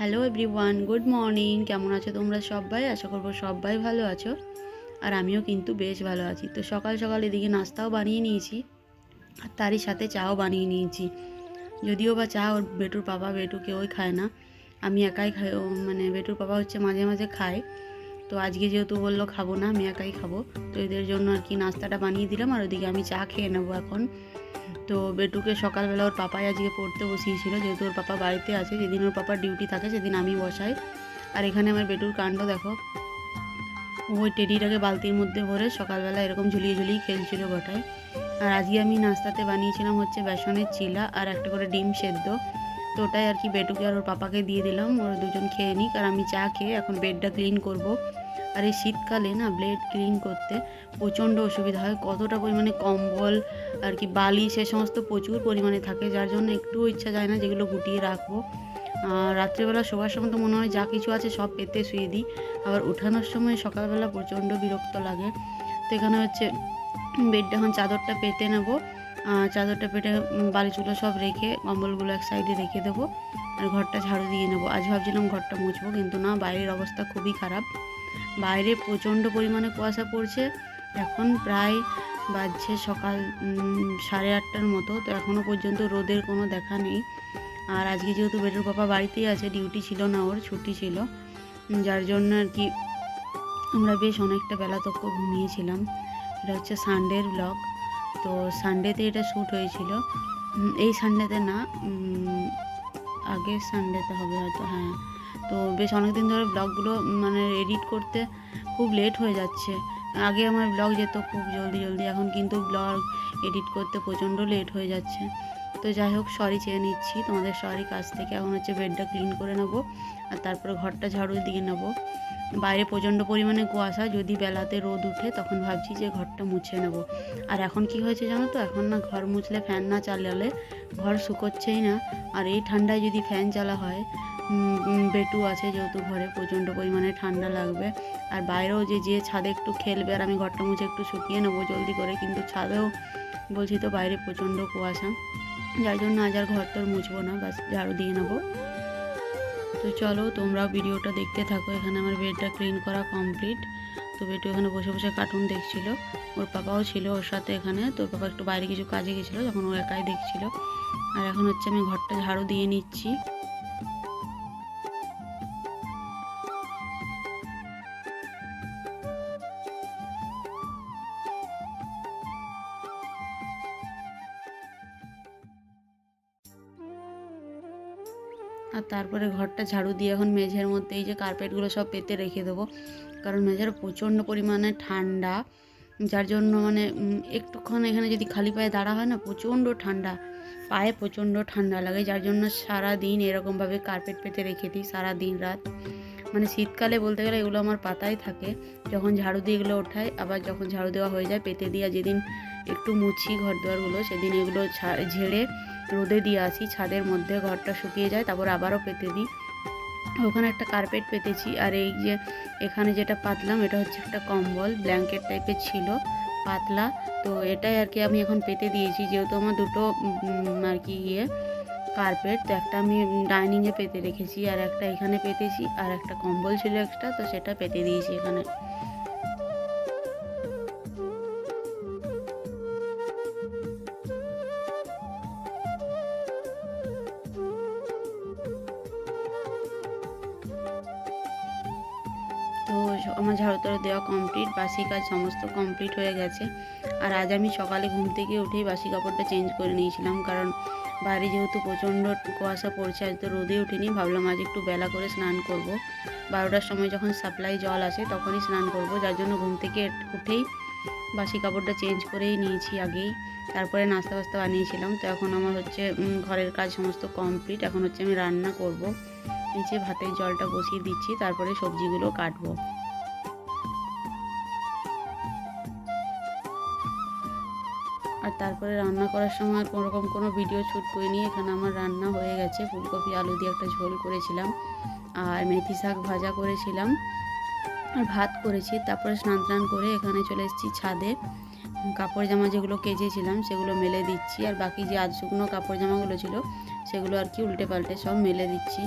Hello everyone good morning কেমন আছো তোমরা সবাই? আশা করব সবাই ভালো আছো। আর আমিও কিন্তু বেশ ভালো আছি। তো সকাল সকাল এদিকে নাস্তাও বানিয়ে নিয়েছি, আর তারই সাথে চাও বানিয়ে নিয়েছি। যদিও বা চা ওর বেটুর পাপা বেটু কেউই খায় না। আমি একাই খাই মানে বেটুর পাপা হচ্ছে মাঝে মাঝে খায়। তো আজকে যেহেতু বলল খাব না, আমি একাই খাব। তো এদের জন্য আর কি নাস্তাটা বানিয়ে দিলাম আর ওদিকে আমি চা খেয়ে নেব এখন। তো বেটুকে সকালবেলা ওর পাপাই আজকে পড়তে বসিয়েছিল, যেহেতু ওর পাপা বাড়িতে আছে, যেদিন ওর পাপার ডিউটি থাকে সেদিন আমি বসাই। আর এখানে আমার বেটুর কাণ্ড দেখো। ওই টেডিটাকে বালতির মধ্যে ভরে সকালবেলা এরকম ঝুলিয়ে ঝুলিয়ে খেলছিল গোটায়। আর আজকে আমি নাস্তাতে বানিয়েছিলাম হচ্ছে বেসনের চিলা আর একটা করে ডিম সেদ্ধ। তো ওটাই আর কি বেটুকে আর ওর পাপাকে দিয়ে দিলাম, ওরা দুজন খেয়ে নিক। আর আমি চা খেয়ে এখন বেডটা ক্লিন করব। আর এই শীতকালে না ব্লেড ক্লিন করতে প্রচণ্ড অসুবিধা হয়, কতটা পরিমাণে কম্বল আর কি বালি সে সমস্ত প্রচুর পরিমাণে থাকে, যার জন্য একটুও ইচ্ছা যায় না যেগুলো গুটিয়ে রাখব। রাত্রেবেলা শোবার সময় তো মনে হয় যা কিছু আছে সব পেতে শুয়ে দিই, আবার ওঠানোর সময় সকালবেলা প্রচণ্ড বিরক্ত লাগে। তো এখানে হচ্ছে বেডটা এখন চাদরটা পেতে নেব চাদরটা পেটে বালিচুলো সব রেখে কম্বলগুলো এক সাইডে রেখে দেবো, আর ঘরটা ঝাড়ু দিয়ে নেব। আজ ভাবছিলাম ঘরটা মুছবো, কিন্তু না, বাইরের অবস্থা খুবই খারাপ। বাইরে প্রচণ্ড পরিমাণে কুয়াশা পড়ছে। এখন প্রায় বাজছে সকাল সাড়ে আটটার মতো, তো এখনও পর্যন্ত রোদের কোনো দেখা নেই। আর আজকে যেহেতু বেটুর পাপা বাড়িতেই আছে, ডিউটি ছিল না ওর, ছুটি ছিল, যার জন্য আর কি আমরা বেশ অনেকটা বেলা তক ঘুমিয়েছিলাম। এটা হচ্ছে সানডের ব্লগ। তো সানডেতে এটা শ্যুট হয়েছিল। এই সানডেতে না আগের সানডেতে হবে হয়তো হ্যাঁ। তো বেশ অনেক দিন ধরে ব্লগগুলো মানে এডিট করতে খুব লেট হয়ে যাচ্ছে। আগে আমার ব্লগ যেত খুব জলদি জলদি, এখন কিন্তু ব্লগ এডিট করতে প্রচণ্ড লেট হয়ে যাচ্ছে। তো যাই হোক সরি চেয়ে নিচ্ছি। তোমাদের সরি কাছ থেকে এখন হচ্ছে বেডটা ক্লিন করে নেব আর তারপরে ঘরটা ঝাড়ু দিয়ে নেব। বাইরে প্রচণ্ড পরিমাণে কুয়াশা, যদি বেলাতে রোদ উঠে তখন ভাবছি যে ঘরটা মুছে নেব। আর এখন কি হয়েছে জানো তো? এখন না ঘর মুছলে ফ্যান না চালালে ঘর শুকোচ্ছেই না। আর এই ঠান্ডায় যদি ফ্যান চালা হয় বেটু আছে যেহেতু ঘরে প্রচণ্ড পরিমাণে ঠান্ডা লাগবে। আর বাইরেও যে যে ছাদে একটু খেলবে আর আমি ঘরটা মুছে একটু শুকিয়ে নেব জলদি করে, কিন্তু ছাদেও বলছি তো বাইরে প্রচণ্ড কুয়াশা। যার জন্য আজ আর ঘর তোর মুছবো না বাস ঝাড়ু দিয়ে নেব। তো চলো, তোমরাও ভিডিওটা দেখতে থাকো, এখানে আমার বেডটা ক্লিন করা কমপ্লিট। তো বেটু এখানে বসে বসে কার্টুন দেখছিল। ওর পাপাও ছিল ওর সাথে এখানে, তোর পাপা একটু বাইরে কিছু কাজে গেছিল, যখন ও একাই দেখছিল। আর এখন হচ্ছে আমি ঘরটা ঝাড়ু দিয়ে নিচ্ছি। আর তারপরে ঘরটা ঝাড়ু দিয়ে এখন মেঝের মধ্যে এই যে কার্পেটগুলো সব পেতে রেখে দেবো। কারণ মেঝের প্রচণ্ড পরিমাণে ঠান্ডা, যার জন্য মানে একটুক্ষণ এখানে যদি খালি পায়ে দাঁড়া হয় না, প্রচণ্ড ঠান্ডা, পায়ে প্রচণ্ড ঠান্ডা লাগে। যার জন্য সারা দিন এরকমভাবে কার্পেট পেতে রেখে দিই সারা দিন রাত। মানে শীতকালে বলতে গেলে এগুলো আমার পাতায় থাকে। যখন ঝাড়ু দিয়ে এগুলো ওঠাই, আবার যখন ঝাড়ু দেওয়া হয়ে যায়, পেতে দিয়ে যেদিন একটু মুছি ঘর দুয়ারগুলো সেদিন এগুলো ঝেড়ে রোদে দিয়ে আসি, ছাদের মধ্যে ঘরটা শুকিয়ে যায়, তারপর আবারও পেতে দিই। ওখানে একটা কার্পেট পেতেছি, আর এই যে এখানে যেটা পাতলাম, এটা হচ্ছে একটা কম্বল ব্ল্যাঙ্কেট টাইপের ছিল, পাতলা। তো এটাই আর কি আমি এখন পেতে দিয়েছি, যেহেতু আমার দুটো আর কি ইয়ে কার্পেট তো একটা আমি ডাইনিংয়ে পেতে রেখেছি, আর একটা এখানে পেতেছি, আর একটা কম্বল ছিল এক্সট্রা তো সেটা পেতে দিয়েছি এখানে। তো আমার ঝাড়ু টাড়ু দেওয়া কমপ্লিট বাসি কাজ সমস্ত কমপ্লিট হয়ে গেছে। আর আজ আমি সকালে ঘুম থেকে উঠেই বাসি কাপড়টা চেঞ্জ করে নিয়েছিলাম, কারণ বাইরে যেহেতু প্রচণ্ড কুয়াশা পড়ছে, আজ তো রোদে উঠিনি, ভাবলাম আজ একটু বেলা করে স্নান করব। বারোটার সময় যখন সাপ্লাই জল আসে তখনই স্নান করব, যার জন্য ঘুম থেকে উঠেই বাসি কাপড়টা চেঞ্জ করেই নিয়েছি আগেই। তারপরে নাস্তা বাস্তা বানিয়েছিলাম, তো এখন আমার হচ্ছে ঘরের কাজ সমস্ত কমপ্লিট এখন হচ্ছে আমি রান্না করব। নিচে ভাতের জলটা বসিয়ে দিচ্ছি, তারপরে সবজিগুলো কাটবো। আর তারপরে রান্না করার সময় আর কোনো রকম কোনো ভিডিও শ্যুট করিনি, এখানে আমার রান্না হয়ে গেছে। ফুলকপি, আলু দিয়ে একটা ঝোল করেছিলাম, আর মেথি শাক ভাজা করেছিলাম, আর ভাত করেছি। তারপরে স্নান টান করে এখানে চলে এসেছি ছাদে। কাপড় জামা যেগুলো কেচেছিলাম, সেগুলো মেলে দিচ্ছি। আর বাকি যে আধ শুকনো কাপড় জামাগুলো ছিল, সেগুলো আর কি উল্টে পাল্টে সব মেলে দিচ্ছি।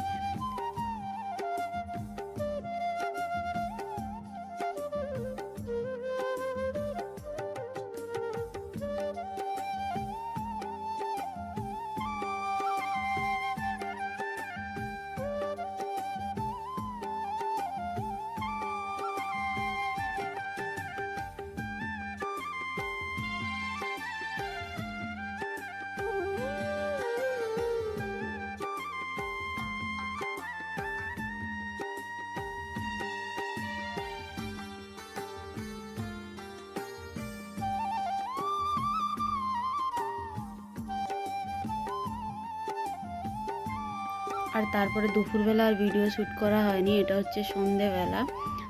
আর তারপরে দুপুরবেলা আর ভিডিও শ্যুট করা হয়নি, এটা হচ্ছে সন্ধেবেলা।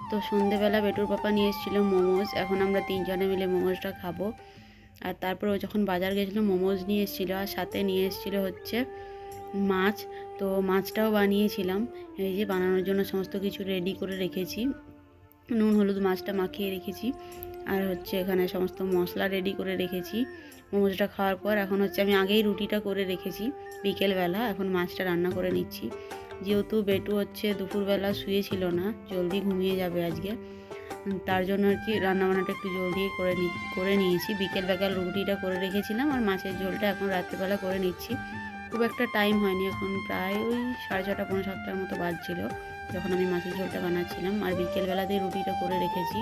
তো সন্ধেবেলা বেটুর পাপা নিয়ে এসেছিল মোমোজ, এখন আমরা তিনজনে মিলে মোমোজটা খাব। আর তারপর ও যখন বাজার গেছিল, মোমোজ নিয়ে এসেছিল আর সাথে নিয়ে এসেছিল হচ্ছে মাছ। তো মাছটাও বানিয়েছিলাম, এই যে বানানোর জন্য সমস্ত কিছু রেডি করে রেখেছি। নুন, হলুদ মাছটা মাখিয়ে রেখেছি। আর হচ্ছে এখানে সমস্ত মশলা রেডি করে রেখেছি। মোমোজটা খাওয়ার পর এখন হচ্ছে আমি আগেই রুটিটা করে রেখেছি বিকেলবেলা। এখন মাছটা রান্না করে নিচ্ছি। যেহেতু বেটু হচ্ছে দুপুরবেলা শুয়েছিল না, জলদি ঘুমিয়ে যাবে আজকে। তার জন্য আর কি রান্নাবান্নাটা একটু জলদি করে নি, করে নিয়েছি। বিকেল বেকাল রুটিটা করে রেখেছিলাম আর মাছের ঝোলটা এখন রাত্রেবেলা করে নিচ্ছি। খুব একটা টাইম হয়নি, এখন প্রায় ওই সাড়ে ছটা পনেরো সাতটার মতো বাজছিল। যখন আমি মাছের ঝোলটা বানাচ্ছিলাম। আর বিকেলবেলাতেই রুটিটা করে রেখেছি।